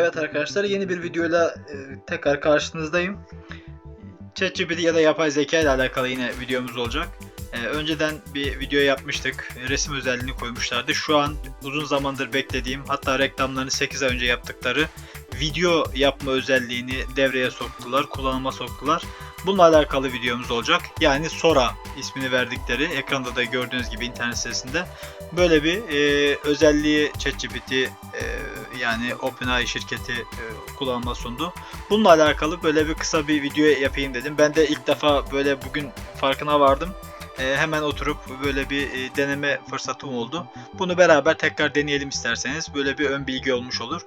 Evet arkadaşlar yeni bir videoyla e, tekrar karşınızdayım. ChatGPT ya da yapay zeka ile alakalı yine videomuz olacak. E, önceden bir video yapmıştık. Resim özelliğini koymuşlardı. Şu an uzun zamandır beklediğim hatta reklamlarını 8 ay önce yaptıkları video yapma özelliğini devreye soktular, kullanıma soktular. Bununla alakalı videomuz olacak. Yani Sora ismini verdikleri ekranda da gördüğünüz gibi internet sitesinde böyle bir e, özelliği ChatGPT yani OpenAI şirketi e, kullanıma sundu. Bununla alakalı böyle bir kısa bir video yapayım dedim. Ben de ilk defa böyle bugün farkına vardım. E, hemen oturup böyle bir e, deneme fırsatım oldu. Bunu beraber tekrar deneyelim isterseniz. Böyle bir ön bilgi olmuş olur.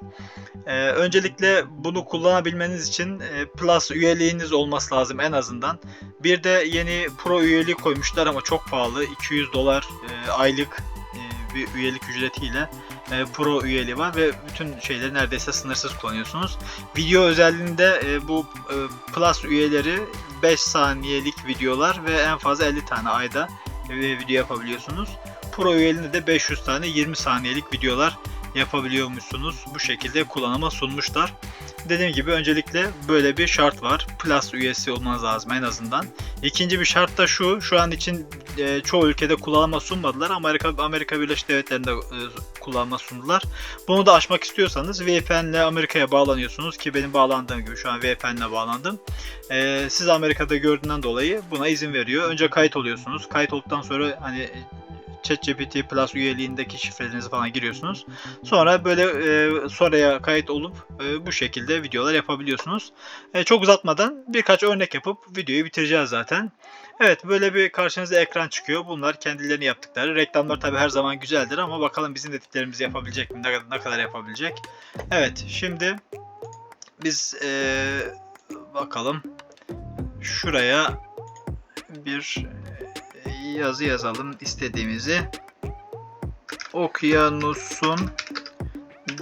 E, öncelikle bunu kullanabilmeniz için e, Plus üyeliğiniz olması lazım en azından. Bir de yeni Pro üyeliği koymuşlar ama çok pahalı. 200 dolar e, aylık e, bir üyelik ücretiyle e, Pro üyeliği var ve bütün şeyleri neredeyse sınırsız kullanıyorsunuz. Video özelliğinde e, bu e, Plus üyeleri 5 saniyelik videolar ve en fazla 50 tane ayda e, video yapabiliyorsunuz. Pro üyeliğinde de 500 tane 20 saniyelik videolar yapabiliyormuşsunuz. Bu şekilde kullanıma sunmuşlar. Dediğim gibi öncelikle böyle bir şart var. Plus üyesi olmanız lazım en azından. İkinci bir şart da şu. Şu an için e, çoğu ülkede kullanıma sunmadılar. Amerika Amerika Birleşik Devletleri'nde e, kullanma sundular. Bunu da aşmak istiyorsanız VPN ile Amerika'ya bağlanıyorsunuz ki benim bağlandığım gibi şu an VPN ile bağlandım. E, siz Amerika'da gördüğünden dolayı buna izin veriyor. Önce kayıt oluyorsunuz. Kayıt olduktan sonra hani ChatGPT Plus üyeliğindeki şifrelerinizi falan giriyorsunuz. Sonra böyle e, sonraya kayıt olup e, bu şekilde videolar yapabiliyorsunuz. E, çok uzatmadan birkaç örnek yapıp videoyu bitireceğiz zaten. Evet böyle bir karşınıza ekran çıkıyor. Bunlar kendilerini yaptıkları. Reklamlar tabi her zaman güzeldir ama bakalım bizim dediklerimizi yapabilecek mi? Ne, ne kadar yapabilecek? Evet şimdi biz e, bakalım şuraya bir yazı yazalım istediğimizi. Okyanusun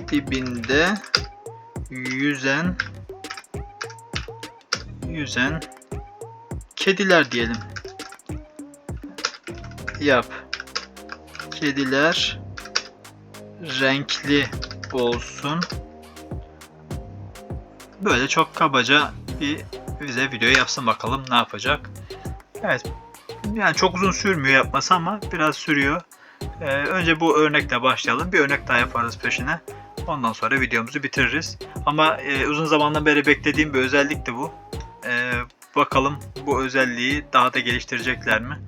dibinde yüzen yüzen kediler diyelim. Yap. Kediler renkli olsun. Böyle çok kabaca bir bize video yapsın bakalım ne yapacak. Evet yani çok uzun sürmüyor yapması ama biraz sürüyor. Ee, önce bu örnekle başlayalım. Bir örnek daha yaparız peşine. Ondan sonra videomuzu bitiririz. Ama e, uzun zamandan beri beklediğim bir özellikti bu. E, bakalım bu özelliği daha da geliştirecekler mi?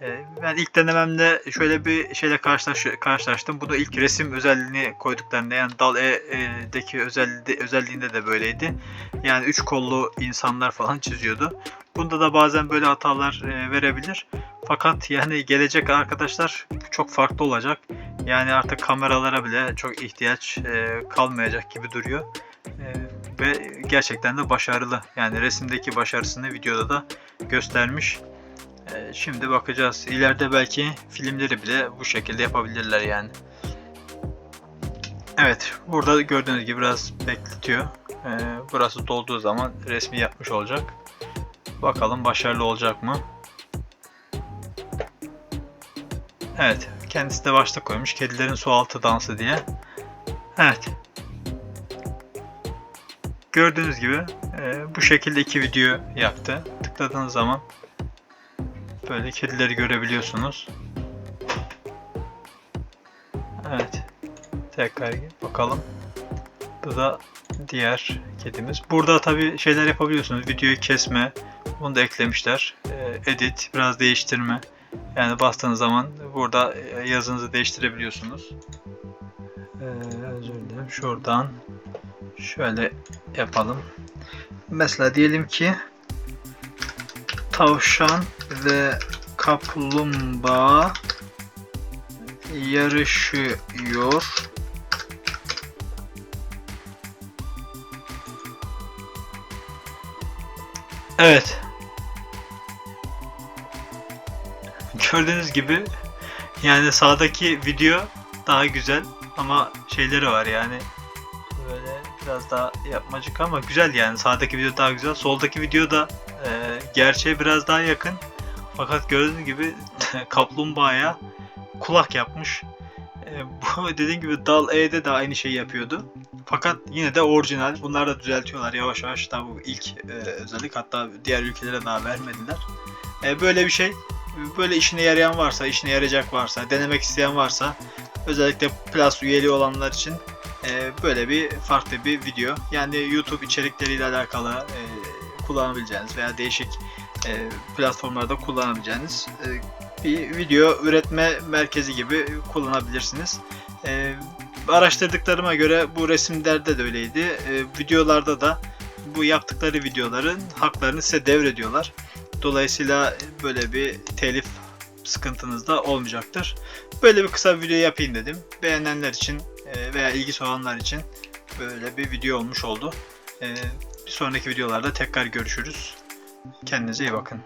E, ben ilk denememde şöyle bir şeyle karşılaş, karşılaştım. Bunu ilk resim özelliğini koyduklarında yani Dal E'deki özelliği, özelliğinde de böyleydi. Yani üç kollu insanlar falan çiziyordu. Bunda da bazen böyle hatalar e, verebilir. Fakat yani gelecek arkadaşlar çok farklı olacak. Yani artık kameralara bile çok ihtiyaç e, kalmayacak gibi duruyor. E, ve gerçekten de başarılı. Yani resimdeki başarısını videoda da göstermiş. Şimdi bakacağız. İleride belki filmleri bile bu şekilde yapabilirler yani. Evet, burada gördüğünüz gibi biraz bekletiyor. Burası dolduğu zaman resmi yapmış olacak. Bakalım başarılı olacak mı? Evet. Kendisi de başta koymuş. Kedilerin su altı dansı diye. Evet. Gördüğünüz gibi e, bu şekilde iki video yaptı. Tıkladığınız zaman böyle kedileri görebiliyorsunuz. Evet. Tekrar bakalım. Bu da diğer kedimiz. Burada tabi şeyler yapabiliyorsunuz. Videoyu kesme, bunu da eklemişler. Ee, edit, biraz değiştirme. Yani bastığınız zaman burada e, yazınızı değiştirebiliyorsunuz. Ee, özür dilerim. Şuradan şöyle yapalım. Mesela diyelim ki tavşan ve kaplumbağa yarışıyor. Evet. Gördüğünüz gibi yani sağdaki video daha güzel ama şeyleri var yani böyle biraz daha yapmacık ama güzel yani sağdaki video daha güzel soldaki video da e, gerçeğe biraz daha yakın fakat gördüğünüz gibi kaplumbağaya kulak yapmış. E, bu dediğim gibi Dal E'de de aynı şeyi yapıyordu. Fakat yine de orijinal. Bunlar da düzeltiyorlar yavaş yavaş. Daha bu ilk e, özellik hatta diğer ülkelere daha vermediler. E, böyle bir şey. Böyle işine yarayan varsa, işine yarayacak varsa, denemek isteyen varsa özellikle Plus üyeliği olanlar için e, böyle bir farklı bir video. Yani YouTube içerikleriyle alakalı e, kullanabileceğiniz veya değişik e, platformlarda kullanabileceğiniz e, bir video üretme merkezi gibi kullanabilirsiniz. E, araştırdıklarıma göre bu resimlerde de öyleydi. E, videolarda da bu yaptıkları videoların haklarını size devrediyorlar. Dolayısıyla böyle bir telif sıkıntınız da olmayacaktır. Böyle bir kısa bir video yapayım dedim. Beğenenler için e, veya ilgisi olanlar için böyle bir video olmuş oldu. E, Bir sonraki videolarda tekrar görüşürüz. Kendinize iyi bakın.